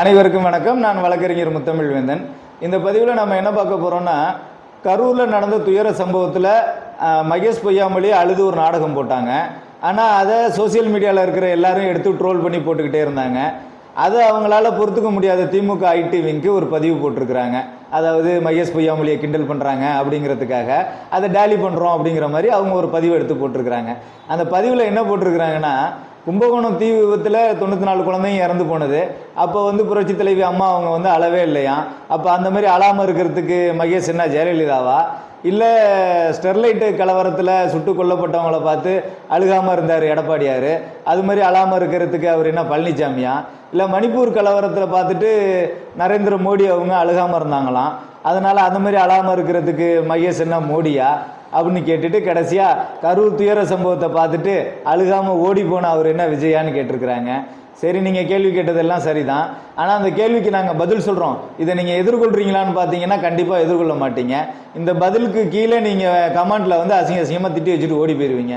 அனைவருக்கும் வணக்கம். நான் வழக்கறிஞர் முத்தமிழ்வேந்தன். இந்த பதிவில் நம்ம என்ன பார்க்க போகிறோம்னா கரூரில் நடந்த துயர சம்பவத்தில் மகேஷ் பொய்யாமொழி அழுது ஒரு நாடகம் போட்டாங்க. ஆனால் அதை சோஷியல் மீடியாவில் இருக்கிற எல்லாரும் எடுத்து ட்ரோல் பண்ணி போட்டுக்கிட்டே இருந்தாங்க. அதை அவங்களால பொறுத்துக்க முடியாத திமுக ஐடி விங்க்கு ஒரு பதிவு போட்டிருக்கிறாங்க. அதாவது மகேஷ் பொய்யாமொழியை கிண்டல் பண்ணுறாங்க அப்படிங்கிறதுக்காக. அதை டேலி பண்ணுறோம் அப்படிங்கிற மாதிரி அவங்க ஒரு பதிவு எடுத்து போட்டிருக்கிறாங்க. அந்த பதிவில் என்ன போட்டிருக்கிறாங்கன்னா கும்பகோணம் தீ விபத்தில் தொண்ணூற்றி நாலு குழந்தையும் இறந்து போனது. அப்போ வந்து புரட்சி தலைவி அம்மா அவங்க வந்து அளவே இல்லையா? அப்போ அந்த மாதிரி அழாமல் இருக்கிறதுக்கு மகேஷ் என்ன ஜெயலலிதாவா? இல்லை ஸ்டெர்லைட்டு கலவரத்தில் சுட்டு கொல்லப்பட்டவங்கள பார்த்து அழுகாமல் இருந்தார் எடப்பாடியார். அது மாதிரி அழாமல் இருக்கிறதுக்கு அவர் என்ன பழனிசாமியா இல்லை மணிப்பூர் கலவரத்தில் பார்த்துட்டு நரேந்திர மோடி அவங்க அழுகாமல் இருந்தாங்களாம். அதனால் அந்த மாதிரி அழாமல் இருக்கிறதுக்கு மகேஷ் என்ன மோடியா? அப்படின்னு கேட்டுட்டு கடைசியாக கரூர் துயர சம்பவத்தை பார்த்துட்டு அழுகாமல் ஓடி போன அவர் என்ன விஜயான்னு கேட்டிருக்கிறாங்க. சரி நீங்கள் கேள்வி கேட்டதெல்லாம் சரிதான். ஆனால் அந்த கேள்விக்கு நாங்கள் பதில் சொல்கிறோம் இதை நீங்கள் எதிர்கொள்கிறீங்களான்னு பார்த்தீங்கன்னா கண்டிப்பாக எதிர்கொள்ள மாட்டீங்க. இந்த பதிலுக்கு கீழே நீங்கள் கமெண்ட்டில் வந்து அசிங்க அசிங்கமாக திட்டி வச்சுட்டு ஓடி போயிடுவீங்க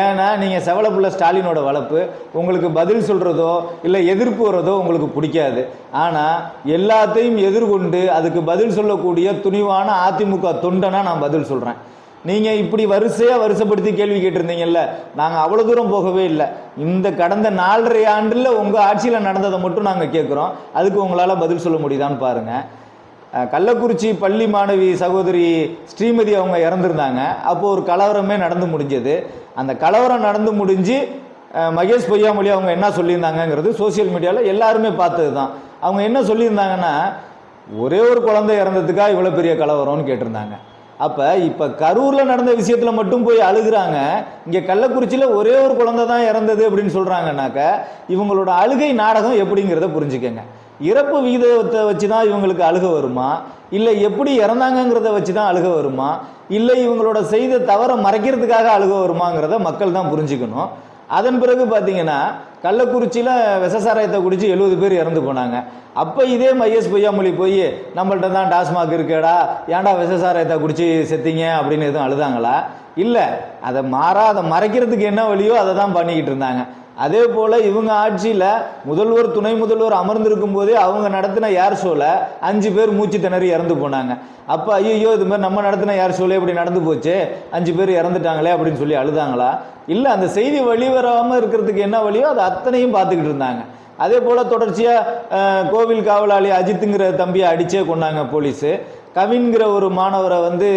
ஏன்னா நீங்கள் செவலப்புள்ள ஸ்டாலினோட வளர்ப்பு உங்களுக்கு பதில் சொல்கிறதோ இல்லை எதிர்ப்பு வரதோ உங்களுக்கு பிடிக்காது. ஆனால் எல்லாத்தையும் எதிர்கொண்டு அதுக்கு பதில் சொல்லக்கூடிய துணிவான அதிமுக தொண்டனாக நான் பதில் சொல்கிறேன் நீங்கள் இப்படி வரிசையாக வருஷப்படுத்தி கேள்வி கேட்டிருந்தீங்கல்ல நாங்கள் அவ்வளோ தூரம் போகவே இல்லை. இந்த கடந்த நாலரை ஆண்டில் உங்கள் ஆட்சியில் நடந்ததை மட்டும் நாங்கள் கேட்குறோம் அதுக்கு உங்களால் பதில் சொல்ல முடியுதான்னு பாருங்கள் கள்ளக்குறிச்சி பள்ளி மாணவி சகோதரி ஸ்ரீமதி அவங்க இறந்துருந்தாங்க. அப்போது ஒரு கலவரமே நடந்து முடிஞ்சது. அந்த கலவரம் நடந்து முடிஞ்சு மகேஷ் பொய்யாமொழி அவங்க என்ன சொல்லியிருந்தாங்கங்கிறது சோஷியல் மீடியாவில் எல்லாருமே பார்த்தது தான் அவங்க என்ன சொல்லியிருந்தாங்கன்னா ஒரே ஒரு குழந்தை இறந்ததுக்காக இவ்வளோ பெரிய கலவரம்னு கேட்டிருந்தாங்க. அப்போ இப்போ கரூரில் நடந்த விஷயத்தில் மட்டும் போய் அழுகுறாங்க. இங்கே கள்ளக்குறிச்சியில் ஒரே ஒரு குழந்தை தான் இறந்தது அப்படின்னு சொல்கிறாங்கனாக்க இவங்களோட அழுகை நாடகம் எப்படிங்கிறத புரிஞ்சுக்கங்க. இறப்பு விகிதத்தை வச்சு தான் இவங்களுக்கு அழுக வருமா? இல்லை எப்படி இறந்தாங்கங்கிறத வச்சு தான் அழுக வருமா? இல்லை இவங்களோட செய்த தவறை மறைக்கிறதுக்காக அழுக வருமாங்கிறத மக்கள் தான் புரிஞ்சுக்கணும். அதன் பிறகு பார்த்தீங்கன்னா கள்ளக்குறிச்சியில் விசசாராயத்தை குடித்து எழுபது பேர் இறந்து போனாங்க. அப்போ இதே மையஸ் பொய்யாமொழி போய் நம்மள்ட்ட தான் டாஸ்மாக் இருக்கேடா ஏன்டா விசசாராயத்தை குடித்து செத்தீங்க? அப்படின்னு எதுவும் அழுதாங்களா? இல்லை அதை மாறா அதை மறைக்கிறதுக்கு என்ன வழியோ அதை தான் பண்ணிக்கிட்டு இருந்தாங்க. அதே போல் இவங்க ஆட்சியில் முதல்வர் துணை முதல்வர் அமர்ந்திருக்கும் போதே அவங்க நடத்தின ஏர் ஷோவில் அஞ்சு பேர் மூச்சு திணறி இறந்து போனாங்க. அப்போ ஐயோ இது மாதிரி நம்ம நடத்தின ஏர் ஷோவில் இப்படி நடந்து போச்சு? அஞ்சு பேர் இறந்துட்டாங்களே அப்படின்னு சொல்லி அழுதாங்களா? இல்லை அந்த செய்தி வெளிவராமல் இருக்கிறதுக்கு என்ன வழியோ அது அத்தனையும் பார்த்துக்கிட்டு இருந்தாங்க. அதே போல் தொடர்ச்சியாக கோவில் காவலாளி அஜித்துங்கிற தம்பியை அடிச்சே கொண்டாங்க போலீஸு. கவின்கிற ஒரு மாணவரை வந்து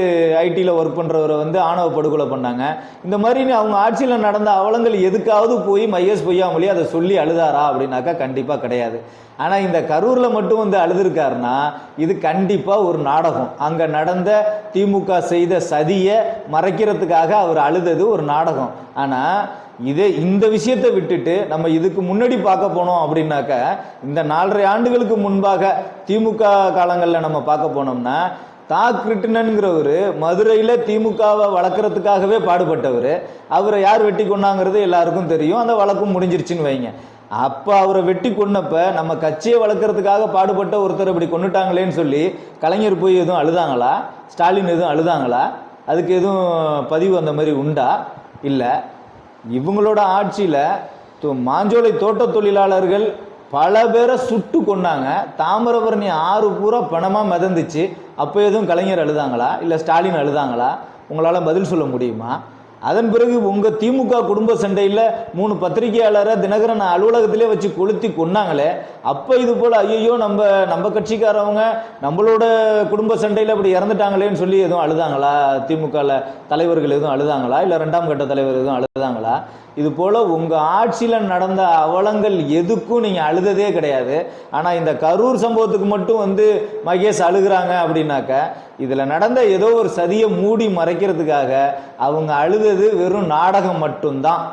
ஐடியில் ஒர்க் பண்ணுறவரை வந்து ஆணவ படுகொலை பண்ணாங்க. இந்த மாதிரி அவங்க ஆட்சியில் நடந்த அவலங்கள் எதுக்காவது போய் மையஸ் பொய்யாமொழி அதை சொல்லி அழுதாரா அப்படின்னாக்கா கண்டிப்பாக கிடையாது. ஆனால் இந்த கரூரில் மட்டும் வந்து அழுதுருக்காருன்னா இது கண்டிப்பாக ஒரு நாடகம். அங்கே நடந்த திமுக செய்த சதியை மறைக்கிறதுக்காக அவர் அழுதது ஒரு நாடகம். ஆனால் இதே இந்த விஷயத்தை விட்டுட்டு நம்ம இதுக்கு முன்னாடி பார்க்க போனோம் அப்படின்னாக்க இந்த நாலரை ஆண்டுகளுக்கு முன்பாக திமுக காலங்களில் நம்ம பார்க்க போனோம்னா தா. கிருட்டினனுங்கிறவர் மதுரையில் திமுகவை வளர்க்குறதுக்காகவே பாடுபட்டவர். அவரை யார் வெட்டி கொண்டாங்கிறது எல்லாருக்கும் தெரியும். அந்த வழக்கும் முடிஞ்சிருச்சுன்னு வைங்க. அப்போ அவரை வெட்டி கொண்டப்ப நம்ம கட்சியை வளர்க்குறதுக்காக பாடுபட்ட ஒருத்தர் இப்படி கொண்டுட்டாங்களேன்னு சொல்லி கலைஞர் போய் எதுவும் அழுதாங்களா? ஸ்டாலின் எதுவும் அழுதாங்களா? அதுக்கு எதுவும் பதிவு அந்த மாதிரி உண்டா? இல்லை. இவங்களோட ஆட்சியில் மாஞ்சோலை தோட்ட தொழிலாளர்கள் பல பேரை சுட்டு கொண்டாங்க தாமிரபரணி ஆறு பூரா பணமாக மிதந்துச்சு. அப்போ எதுவும் கலைஞர் அழுதாங்களா? இல்லை ஸ்டாலின் அழுதாங்களா? உங்களால் பதில் சொல்ல முடியுமா? அதன் பிறகு உங்கள் திமுக குடும்ப சண்டையில் மூணு பத்திரிகையாளரை தினகரன் அலுவலகத்திலே வச்சு கொளுத்தி கொன்னாங்களே அப்போ இது போல் ஐயோ நம்ம நம்ம கட்சிக்காரவங்க நம்மளோட குடும்ப சண்டையில் அப்படி இறந்துட்டாங்களேன்னு சொல்லி எதுவும் அழுதாங்களா? திமுகவில் தலைவர்கள் எதுவும் அழுதாங்களா? இல்லை ரெண்டாம் கட்ட தலைவர் எதுவும் அழுதாங்களா? இது போல் உங்கள் ஆட்சியில் நடந்த அவலங்கள் எதுக்கும் நீங்கள் அழுததே கிடையாது. ஆனால் இந்த கரூர் சம்பவத்துக்கு மட்டும் வந்து மகேஷ் அழுகிறாங்க அப்படின்னாக்க இதில் நடந்த ஏதோ ஒரு சதியை மூடி மறைக்கிறதுக்காக அவங்க அழுது அழுதது வெறும் நாடகம் மட்டும்தான்.